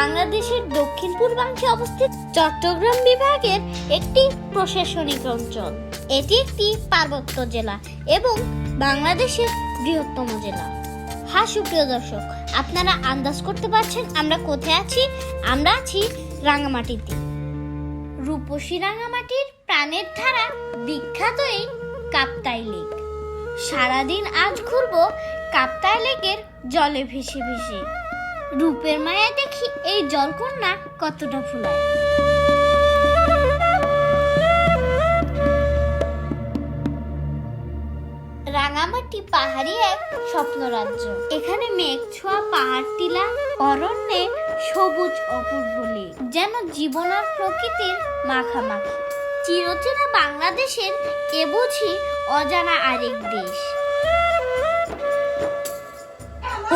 বাংলাদেশের দক্ষিণ পূর্বাংশে অবস্থিত চট্টগ্রাম বিভাগের একটি প্রশাসনিক অঞ্চল। এটি একটি পার্বত্য জেলা এবং বাংলাদেশের বৃহত্তম জেলা। হ্যাঁ সুপ্রিয় দর্শক, আপনারা আন্দাজ করতে পারছেন আমরা কোথায় আছি? আমরা আছি রাঙামাটিতে। রূপসী রাঙামাটির প্রাণের ধারা বিখ্যাত এই কাপ্তাই লেক। সারাদিন আজ ঘুরবো কাপ্তাই লেকের জলে ভেসে ভেসে। রূপের মায়া দেখি এই জলকন্যা কতটা ফুলায়। রাঙামাটি পাহাড়ি এক স্বপ্ন রাজ্য এখানে মেঘ ছোঁয়া পাহাড় টিলা, অরণ্যে সবুজ অপূর্ব যেন জীবন আর প্রকৃতির মাখামাখি। চিরচেনা বাংলাদেশের এ বুঝি অজানা আরেক দেশ।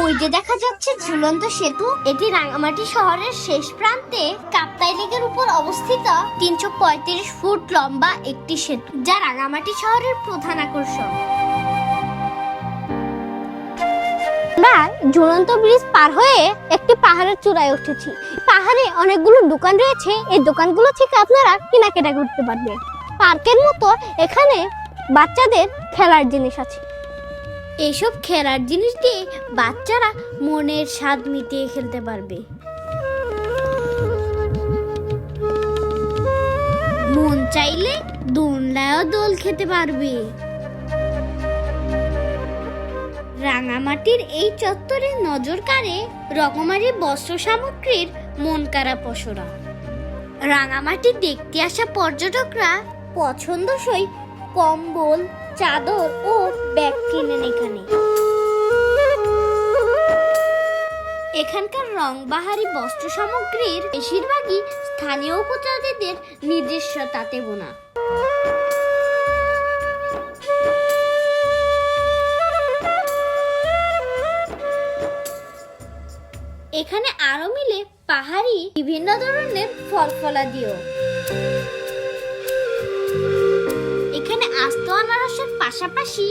ওই যে দেখা যাচ্ছে ঝুলন্ত সেতু, এটি রাঙামাটি শহরের শেষ প্রান্তে কাপ্তাই লেকের উপর অবস্থিত তিনশো পঁয়ত্রিশ ফুট লম্বা একটি সেতু, যা রাঙামাটি শহরের প্রধান আকর্ষণ। আমরা ঝুলন্ত ব্রিজ পার হয়ে একটি পাহাড়ের চূড়ায় উঠেছি। পাহাড়ে অনেকগুলো দোকান রয়েছে, এই দোকানগুলো থেকে আপনারা কেনাকাটা করতে পারবেন। পার্কের মতো এখানে বাচ্চাদের খেলার জিনিস আছে। এইসব খেলার জিনিস দিয়ে বাচ্চারা মনের স্বাদ মিটিয়ে খেলতে পারবে। মন চাইলে দোলনায়ও দোল খেতে পারবে। রাঙামাটির এই চত্বরে নজর কাড়ে রকমারি বস্ত্র সামগ্রীর মন কাড়া পসরা রাঙামাটি দেখতে আসা পর্যটকরা পছন্দসই কম্বল চাদর ও ব্যাগ কিনেন এখানে। এখানকার রংবাহারি বস্ত্র সামগ্রীর বেশিরভাগই স্থানীয় উপজাতিদের নিজস্ব তাঁতে বোনা। এখানে আরও মিলে পাহাড়ি বিভিন্ন ধরনের ফল ফলাদিও পাশাপাশি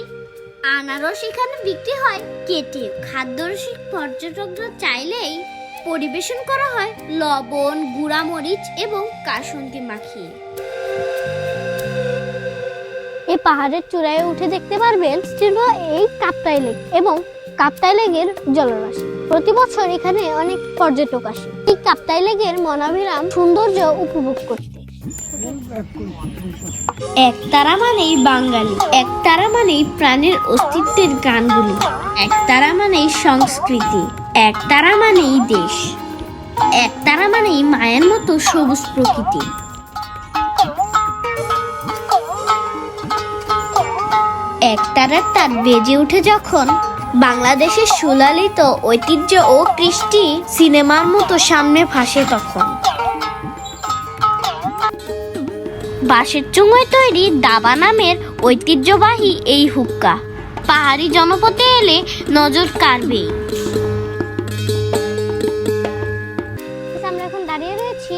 আনারস এখানে বিক্রি হয়। কেটে খাদ্যরসিক পর্যটকরা চাইলেই পরিবেশন করা হয়। লবণ গুঁড়ামরিচ এবং কাসুন্দি মাখিয়ে। এই পাহাড়ের চূড়ায় উঠে দেখতে পারবেন ছিল এই কাপ্তাই লেক এবং কাপ্তাই লেকের জলরাশি। প্রতি বছর এখানে অনেক পর্যটক আসে। এই কাপ্তাই লেকের মনোবিরাম সৌন্দর্য উপভোগ করতে। একতারা মানেই বাঙালি একতারা মানেই প্রাণের অস্তিত্বের গানগুলি একতারা মানেই সংস্কৃতি একতারা মানেই দেশ একতারা মানেই মায়ের মতো সবুজ প্রকৃতি। একতারার তার বেজে উঠে যখন বাংলাদেশের সুলালিত ঐতিহ্য ও কৃষ্টি সিনেমার মতো সামনে ভাসে তখন। বাঁশের চুঙোয় তৈরি দাবা নামের ঐতিহ্যবাহী এই হুক্কা। পাহাড়ি জনপদে এলে নজর কাড়বেই। আমরা এখন দাঁড়িয়ে রয়েছি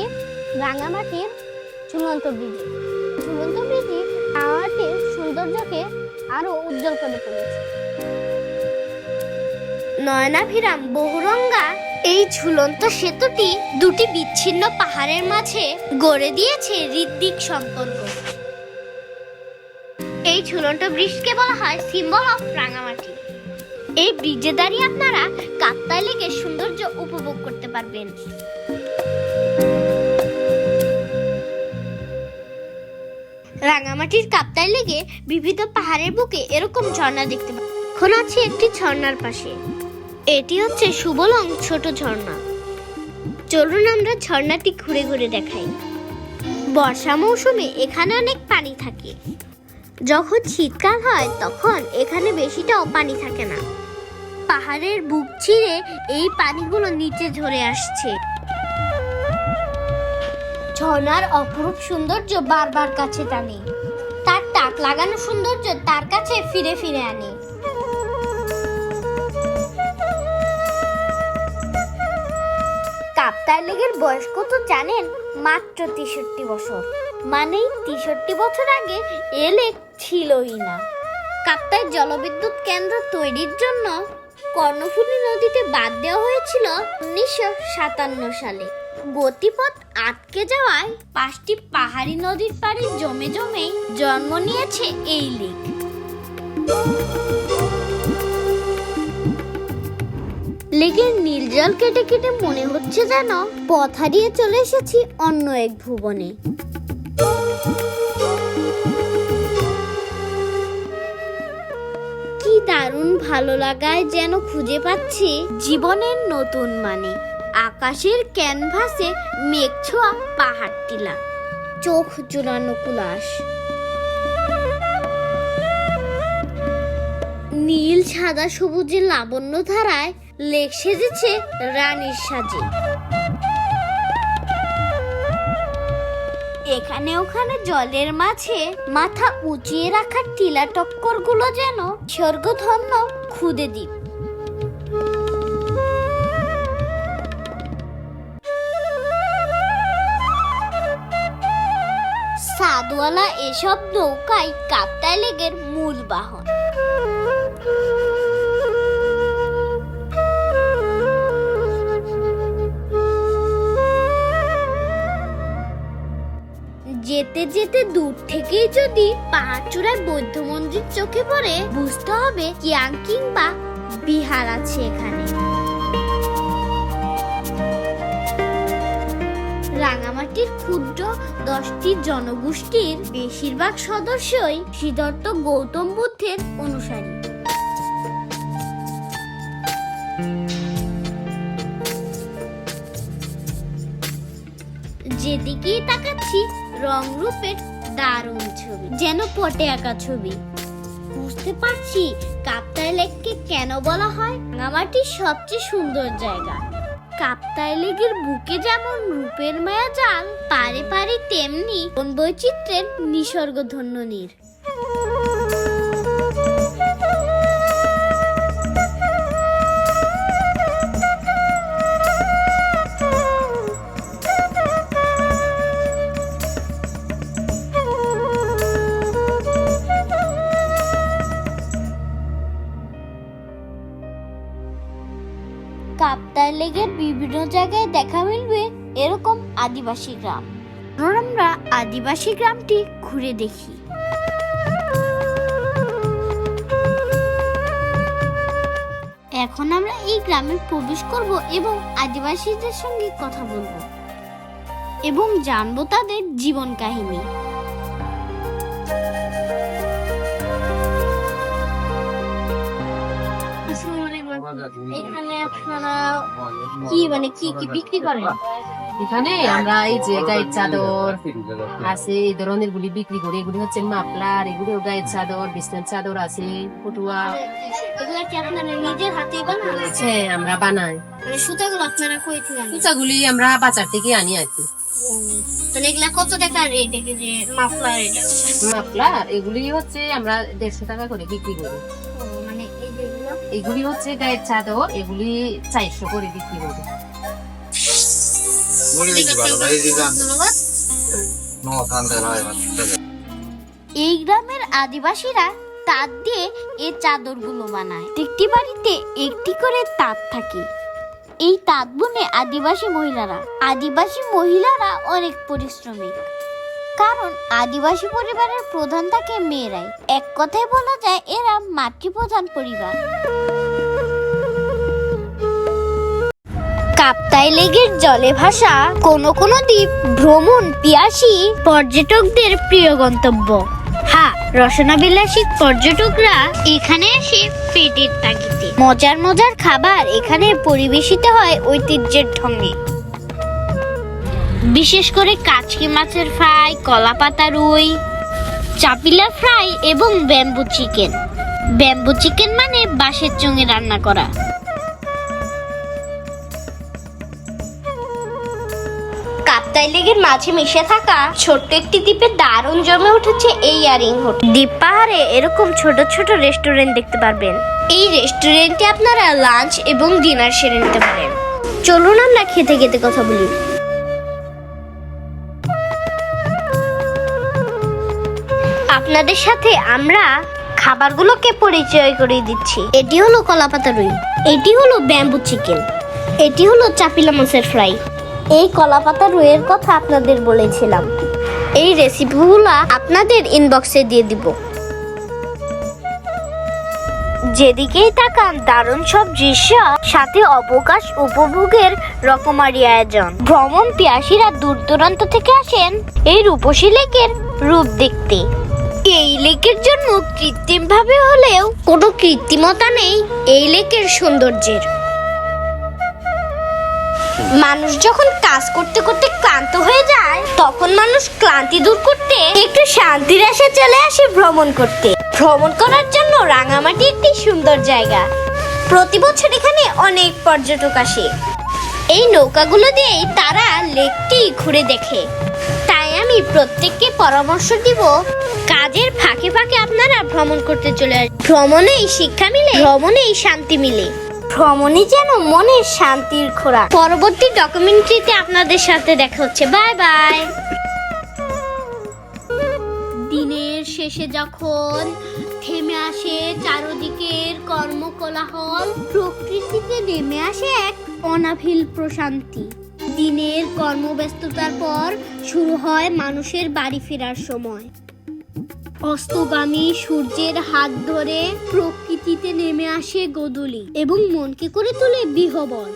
রাঙামাটির ঝুলন্ত ব্রিজে। ঝুলন্ত ব্রিজই রাঙামাটির সৌন্দর্যকে আরও উজ্জ্বল করে তুলেছে। নয়নাভিরাম বহুরঙ্গা এই ঝুলন্ত সেতুটি দুটি বিচ্ছিন্ন পাহাড়ের মাঝে গড়ে দিয়েছে হৃদ্দিক সম্পর্ক। এই ঝুলন্ত ব্রিজকে বলা হয় সিম্বল অফ রাঙামাটি। এই ব্রিজে দাঁড়িয়ে আপনারা কাপ্তাই লেকের সৌন্দর্য উপভোগ করতে পারবেন। রাঙামাটির কাপ্তাই লেগে বিবিধ পাহাড়ের বুকে এরকম ঝর্ণা দেখতে পাবেন। এখন আছে একটি ঝর্ণার পাশে। এটি হচ্ছে সুবলং ছোট ঝর্ণা। চলুন আমরা ঝর্ণাটি ঘুরে ঘুরে দেখাই। বর্ষা মৌসুমে এখানে অনেক পানি থাকে। যখন শীতকাল হয়, তখন এখানে বেশিটাও পানি থাকে না। পাহাড়ের বুক ছিঁড়ে এই পানিগুলো নিচে ঝরে আসছে। ঝর্ণার অপরূপ সৌন্দর্য বারবার কাছে টানে। তার টাক লাগানো সৌন্দর্য তার কাছে ফিরে ফিরে আনে। কাপ্তাই লেগের বয়স কত জানেন? মাত্র তেষট্টি বছর। মানে তেষট্টি বছর আগে এ লেক ছিলই না। কাপ্তাই জলবিদ্যুৎ কেন্দ্র তৈরির জন্য কর্ণফুলী নদীতে বাদ দেওয়া হয়েছিল উনিশশো সাতান্ন সালে। গতিপথ আটকে যাওয়ায় পাঁচটি পাহাড়ি নদীর পাড়ে জমে জমে জন্ম নিয়েছে এই লেক। লেকের নীল জল কেটে কেটে মনে হচ্ছে যেন পথ হারিয়ে চলে এসেছি অন্য এক ভুবনে। কি দারুণ ভালো লাগায় যেন খুঁজে পাচ্ছি জীবনের নতুন মানে। আকাশের ক্যানভাসে মেঘ ছোঁয়া পাহাড় টিলা চোখ জোড়ানো কুলাস। নীল সাদা সবুজের লাবণ্য ধারায় লেক সেজেছে রানীর সাজে। এখানে ওখানে জলের মাঝে মাথা উঁচিয়ে রাখার টিলা টক্করগুলো যেন স্বর্গধন্য খুদে দ্বীপ সাদওয়ালা এসব নৌকায় কাপ্তাই লেগের মূল বাহন। যেতে দূর থেকেই যদি পাহাড় চূড়ায় বৌদ্ধ মন্দির চোখে পড়ে, বুঝতে হবে কিয়াং কিংবা বিহার আছে এখানে। রাঙামাটির ক্ষুদ্র দশটি জনগোষ্ঠীর বেশিরভাগ সদস্যই সিদ্ধার্থ গৌতম বুদ্ধের অনুসারী। যেদিকেই তাকাচ্ছি রং রূপের দারুণ ছবি। যেন পটে আঁকা ছবি। বুঝতে পারছি কাপ্তাই লেককে কেন বলা হয়? রাঙামাটির সবচেয়ে সুন্দর জায়গা। কাপ্তাই লেকের বুকে যেমন রূপের মায়া জাল, পারে পারে তেমনি বৈচিত্র্যের নিসর্গ ধন্য নীর। লেকের বিভিন্ন জায়গায় দেখা মিলবে এরকম আদিবাসী গ্রাম। আমরা আদিবাসী গ্রামটি ঘুরে দেখি। এখন আমরা এই গ্রামে প্রবেশ করব এবং আদিবাসীদের সঙ্গে কথা বলব এবং জানব তাদের জীবন কাহিনী। এখানে আপনারা কি মানে কি কি বিক্রি করেন? এখানে আমরা এই যে গায়ের চাদর আছে এই ধরনের গুলি বিক্রি করি। এগুলি হচ্ছে মাফলার এগুলি গায়ের চাদর বিছনার চাদর আছে পটুয়া এগুলা কি আপনারা নিজের হাতেই বানান? আমরা বানাই। মানে সুতাগুলো আপনারা কই থেকে সুতাগুলি আমরা বাজার থেকে আনি আর কি। তাহলে এগুলা কত টাকা রেট মাফলার এটা? মাফলার এগুলি হচ্ছে আমরা দেড়শো টাকা করে বিক্রি করি। মানে এগুলি হচ্ছে গায়ের চাদর এগুলি চারশো করে বিক্রি ধন্যবাদ। এই গ্রামের আদিবাসীরা তাঁত দিয়ে এই চাদরগুলো বানায়। একটি বাড়িতে একটি করে তাঁত থাকে। এই তাঁত বুনে আদিবাসী মহিলারা আদিবাসী মহিলারা অনেক পরিশ্রমী। কারণ আদিবাসী পরিবারের প্রধান থাকে মেয়েরাই। এক কথায় বলা যায়, এরা মাতৃপ্রধান পরিবার। কাপ্তাই লেগের জলে ভাসা কোন কোন দ্বীপ, ভ্রমণ, পিয়াসী পর্যটকদের প্রিয় গন্তব্য। হ্যাঁ রসনা বিলাসী পর্যটকরা এখানে এসে পেটের তাগিদে। মজার মজার খাবার এখানে পরিবেশিত হয় ঐতিহ্যের ঢঙ্গে বিশেষ করে কাচকি মাছের ফ্রাই কলা পাতা রুই চাপিলা ফ্রাই এবং ব্যাম্বু চিকেন। ব্যাম্বু চিকেন মানে বাঁশের চঙে রান্না করা। কাপ্তাই লেগের মাঝে মিশে থাকা ছোট্ট একটি দ্বীপে দারুণ জমে উঠেছে এই ইয়ারিং হোটেল। দ্বীপ পাহাড়ে এরকম ছোট ছোট রেস্টুরেন্ট দেখতে পারবেন। এই রেস্টুরেন্টে আপনারা লাঞ্চ এবং ডিনার সেরে নিতে পারেন। চলুন আমরা খেতে খেতে কথা বলি। আপনাদের সাথে আমরা খাবারগুলোকে পরিচয় করে দিচ্ছি। এটি হলো কলাপাতা রুই এটি হলো ব্যাম্বু চিকেন এটি হলো চাপিলা মাছের ফ্রাই। এই কলাপাতা রুইয়ের কথা আপনাদের বলেছিলাম। এই রেসিপিগুলো আপনাদের ইনবক্সে দিয়ে দিব। যেদিকেই তাকান দারুণ সব দৃশ্য সাথে অবকাশ উপভোগের রকমারি আয়োজন। ভ্রমণ পিয়াসীরা দূর দূরান্ত থেকে আসেন এই রূপসী লেকের রূপ দেখতে। এই লেকের জন্য কৃত্রিম ভাবে হলেও কোনো কৃত্রিমতা নেই এই লেকের সৌন্দর্যের। মানুষ যখন কাজ করতে করতে ক্লান্ত হয়ে যায়, তখন মানুষ ক্লান্তি দূর করতে একটু শান্তির আসে চলে আসে ভ্রমণ করতে। ভ্রমণ করার জন্য রাঙামাটি একটি সুন্দর জায়গা। প্রতি বছর এখানে অনেক পর্যটক আসে। এই নৌকাগুলো দিয়েই তারা লেকটি ঘুরে দেখে। তাই আমি প্রত্যেককে পরামর্শ দিব কাজের ফাঁকে ফাঁকে আপনারা ভ্রমণ করতে চলে আসেন। ভ্রমণেই শিক্ষা মিলে ভ্রমণেই শান্তি মিলে। ভ্রমণই যেন মনের শান্তির খোরাক। পরবর্তী ডকুমেন্টারিতে আপনাদের সাথে দেখা হচ্ছে। Bye bye. দিনের শেষে যখন থেমে আসে চারদিকের কর্মকোলাহল প্রকৃতিতে নেমে আসে এক অনাভিল প্রশান্তি। দিনের কর্মব্যস্ততার পর শুরু হয় মানুষের বাড়ি ফেরার সময়। অস্তগামী সূর্যের হাত ধরে প্রকৃতিতে নেমে আসে গোধূলি এবং মনকে করে তোলে বিহবল।